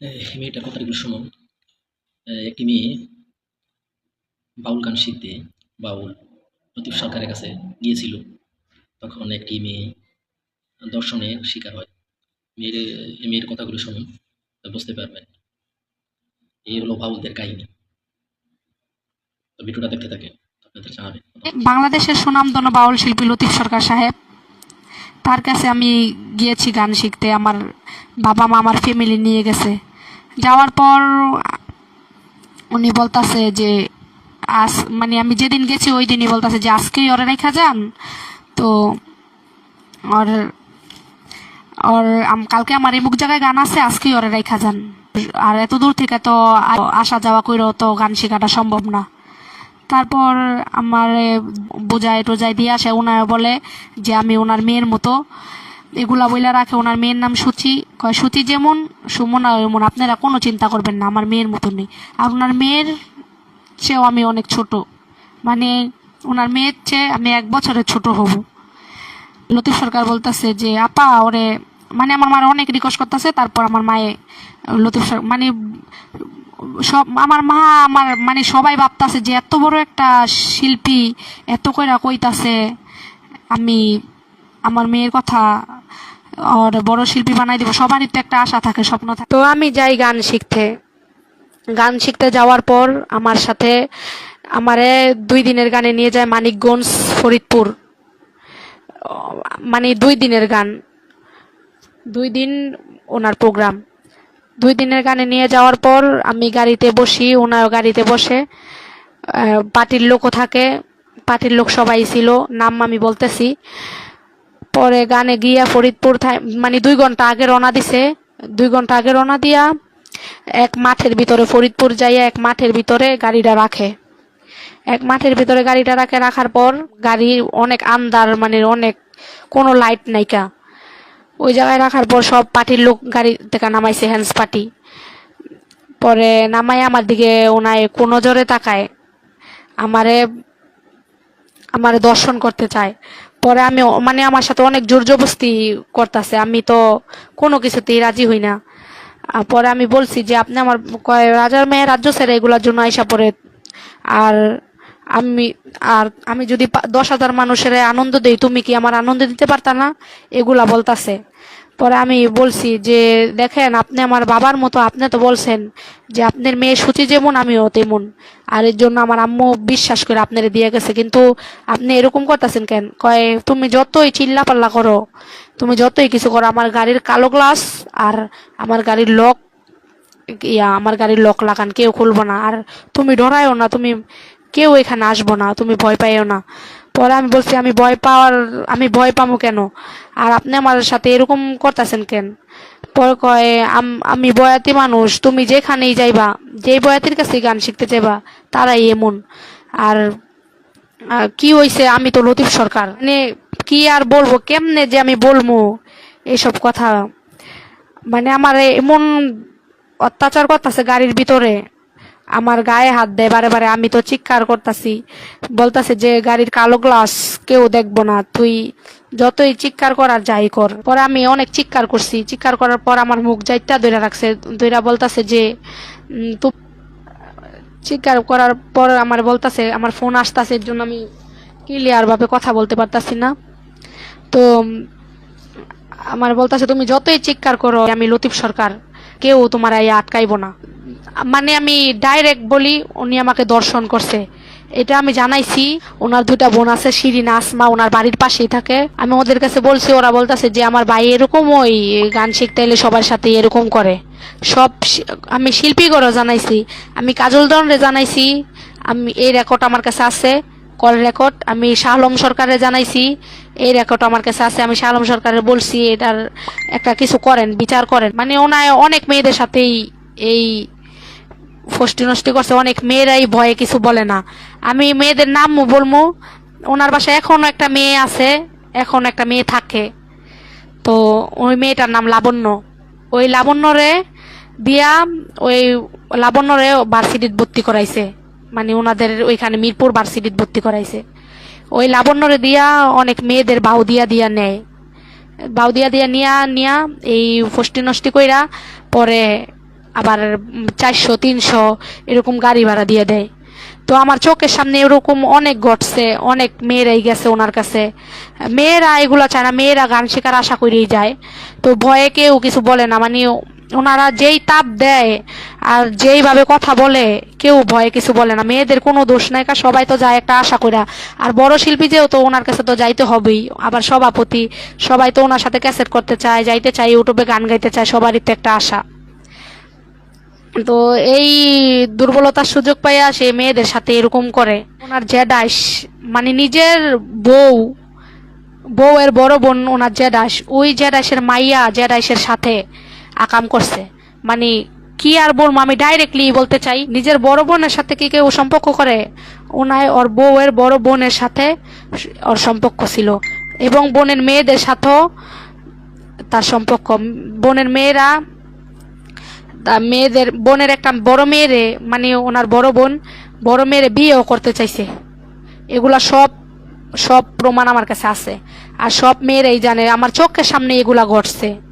এই মেয়েটার কথা এগুলো শুনুন একটি মেয়ে বাউল গান শিখতে বাউল লতিফ সরকারের কাছে গিয়েছিল। তখন একটি মেয়ে দর্শনের শিকার হয়। মেয়ের মেয়ের কথাগুলো শুনুন বুঝতে পারবেন। এই হলো বাউলদের কাহিনী। ভিডিওটা দেখতে থাকে আপনাদের জানাবেন। বাংলাদেশের সুনামধন্য বাউল শিল্পী লতিফ সরকার সাহেব তার কাছে আমি গিয়েছি গান শিখতে। আমার বাবা মা আমার ফ্যামিলি নিয়ে গেছে। যাওয়ার পর উনি বলতাছে যে, আজ মানে আমি যেদিন গেছি ওই দিনই বলতাছে যে, আজকেই ওরে রেখা যান। তো ওর ওর কালকে আমার এমুক জায়গায় গান আছে, আজকেই ওরে রেখা যান। আর এত দূর থেকে তো আসা যাওয়া করেও তো গান শেখাটা সম্ভব না। তারপর আমার বোঝায় টোজায় দিয়ে আসে ওনার বলে যে আমি ওনার মেয়ের মতো। এগুলা বইলা রাখে ওনার মেয়ের নাম সুচি। কয়, সুচি যেমন, সুমনা এমন আপনারা কোনো চিন্তা করবেন না, আমার মেয়ের মতো নেই। আর ওনার মেয়ের চেয়েও আমি অনেক ছোট। মানে ওনার মেয়ের চেয়ে আমি এক বছরের ছোট হব। লতিফ সরকার বলতেছে যে, আপা, ওরে মানে আমার মার অনেক রিকোয়েস্ট করতেছে, তারপর আমার মায়ে, লতিফ সরকার মানে সব আমার মা, আমার মানে সবাই ভাবতাছে যে এত বড় একটা শিল্পী এত কইরা কইতাছে আমি আমার মেয়ের কথা আর বড় শিল্পী বানাই দিব। সবারই তো একটা আশা থাকে, স্বপ্ন থাকে। তো আমি যাই গান শিখতে। গান শিখতে যাওয়ার পর আমার সাথে আমারে দুই দিনের গানে নিয়ে যায় মানিকগঞ্জ, ফরিদপুর। মানে দুই দিনের গান। দুই দিন ওনার প্রোগ্রাম। দুই দিনের গানে নিয়ে যাওয়ার পর আমি গাড়িতে বসি ওনার গাড়িতে বসে। পার্টির লোকও থাকে, পার্টির লোক সবাই ছিল, নাম আমি বলতেছি। পরে গানে গিয়া ফরিদপুর মানে দুই ঘণ্টা আগে রওনা দিছে। দুই ঘণ্টা আগে রওনা দিয়া এক মাঠের ভিতরে, ফরিদপুর যাইয়া এক মাঠের ভিতরে গাড়িটা রাখে। এক মাঠের ভিতরে গাড়িটা রাখে, রাখার পর গাড়ি অনেক আন্দার মানে অনেক কোনো লাইট নাইকা ওই জায়গায় রাখার পর সব পার্টির লোক গাড়ি থেকে নামাইছে হ্যান্ডস পার্টি পরে নামাই আমার দিকে, ওনায় কোনো জোরে তাকায়। আমারে আমারে দর্শন করতে চায়। পরে আমি মানে আমার সাথে অনেক জোর জবস্তি করতেছে। আমি তো কোনো কিছুতেই রাজি হই না। পরে আমি বলছি যে, আপনি আমার কয়, রাজার মেয়ে রাজ্য ছেড়ে এগুলোর জন্য আইসা পরে আর আমি আর আমি যদি দশ হাজার মানুষের আনন্দ দেই, তুমি কি আমার আনন্দ দিতে পারতা না? এগুলা বলতাছে। পরে আমি বলছি যে, দেখেন, আপনি আমার বাবার মতো, আপনি তো বলছেন যে, আপনার মেয়ে সুচি যেমন, আমিও তেমন। আর এর জন্য আমার আম্মু বিশ্বাস করে আপনারে দিয়ে গেছে। কিন্তু আপনি এরকম করতেছেন কেন? কয়, তুমি যতই চিল্লা পাল্লা করো, তুমি যতই কিছু করো, আমার গাড়ির কালো গ্লাস আর আমার গাড়ির লক, ইয়া, আমার গাড়ির লক লাগান, কেউ খুলবো না। আর তুমি ডরায়ও না, তুমি কেউ এখানে আসব না, তুমি ভয় পাইও না। পরে আমি বলছি, আমি ভয় পাওয়ার, আমি ভয় পাবো কেন? আর আপনি আমার সাথে এরকম করতেছেন কেন? পরে কয়, আম- বয়াতি মানুষ, তুমি যেখানেই যাইবা, যেই বয়াতির কাছে গান শিখতে চাইবা তারাই এমন। আর কি হইছে, আমি তো লতিফ সরকার। মানে কি আর বলব, কেমনে যে আমি বলব এইসব কথা? মানে আমার এমন অত্যাচার করতেছে গাড়ির ভিতরে। আমার গায়ে হাত দেয়, বারে বারে আমি তো চিৎকার করতেছি। বলতাছে যে, গাড়ির কালো গ্লাস কেউ দেখব না, তুই যতই চিৎকার করার যাই কর। পরে আমি অনেক চিৎকার করছি। চিৎকার করার পর আমার মুখ যাইতা ধরে রাখছে। ধইরা বলতাছে যে চিৎকার করার পর আমার বলতাছে, আমার ফোন আসতাছে, এর জন্য আমি ক্লিয়ার ভাবে কথা বলতে পারতাছি না। তো, আমার বলতাছে, তুমি যতই চিৎকার করো, আমি লতিফ সরকার, কেউ তোমার এই আটকাইবো না। মানে আমি ডাইরেক্ট বলি, উনি আমাকে দর্শন করছে। এটা আমি জানাইছি, ওনার দুটা বোন আছে, শিরিনা, আসমা, ওনার বাড়ির পাশেই থাকে। আমি ওদের কাছে বলছি, ওরা বলতেছে যে আমার ভাই এরকম, ওই গান শিখতে এলে সবার সাথে এরকম করে। সব আমি শিল্পীগড়ও জানাইছি, আমি কাজল দনরে জানাইছি, আমি, এই রেকর্ড আমার কাছে আছে, কল রেকর্ড আমি শাহলম সরকারে জানাইছি, এই রেকর্ড আমার কাছে আছে। আমি শাহলম সরকারে বলছি, এটার একটা কিছু করেন, বিচার করেন। মানে ওনায় অনেক মেয়েদের সাথেই এই ফষ্টি নষ্টি করছে, অনেক মেয়েরাই ভয়ে কিছু বলে না। আমি মেয়েদের নাম বলব ওনার বাসায় এখনও একটা মেয়ে আছে, এখন একটা মেয়ে থাকে। তো ওই মেয়েটার নাম লাবণ্য। ওই লাবণ্যরে দিয়া ওই লাবণ্যরে ভার্সিটিত ভর্তি করাইছে। মানে ওনাদের ওইখানে মিরপুর ভার্সিটিত ভর্তি করাইছে। ওই লাবণ্যরে দিয়া অনেক মেয়েদের বাউ দিয়া দিয়া নেয়। বাউ দিয়া দিয়া নিয়া নিয়া এই ফষ্টি নষ্টি কইরা পরে আবার চারশো, তিনশো এরকম গাড়ি ভাড়া দিয়ে দেয়। তো আমার চোখের সামনে এরকম অনেক ঘটছে, অনেক মেয়েরাই গেছে ওনার কাছে। মেয়েরা এগুলো চায় না, মেয়েরা গান শেখার আশা করেই যায়। তো ভয়ে কেউ কিছু বলে না মানে ওনারা যেই তাপ দেয় আর যেইভাবে কথা বলে, কেউ ভয়ে কিছু বলে না। মেয়েদের কোনো দোষ নাই কা সবাই তো যায় একটা আশা কইরা। আর বড় শিল্পী যেও তো ওনার কাছে তো যাইতে হবেই, আবার সভাপতি, সবাই তো ওনার সাথে ক্যাসেট করতে চায়, যাইতে চায়, ইউটিউবে গান গাইতে চায়, সবারই তো একটা আশা। তো এই দুর্বলতার সুযোগ পাইয়া সে মেয়েদের সাথে এরকম করে। ওনার জেডাইস মানে নিজের বউ, বউয়ের বড় বোন ওনার জেডাস ওই জেডাসের মাইয়া জেডাসের সাথে আকাম করছে। মানে কি আর বলব, আমি ডাইরেক্টলি বলতে চাই, নিজের বড় বোনের সাথে কি কেউ সম্পর্ক করে? ওনায় ওর বউয়ের বড় বোনের সাথে ওর সম্পর্ক ছিল। এবং বোনের মেয়েদের সাথেও তার সম্পর্ক। বোনের মেয়েরা মেয়েদের, বোনের একটা বড় মেয়েরে মানে ওনার বড় বোন, বড় মেয়েরে বিয়েও করতে চাইছে। এগুলা সব সব প্রমাণ আমার কাছে আছে। আর সব মেয়েরাই জানে, আমার চোখের সামনে এগুলা ঘটছে।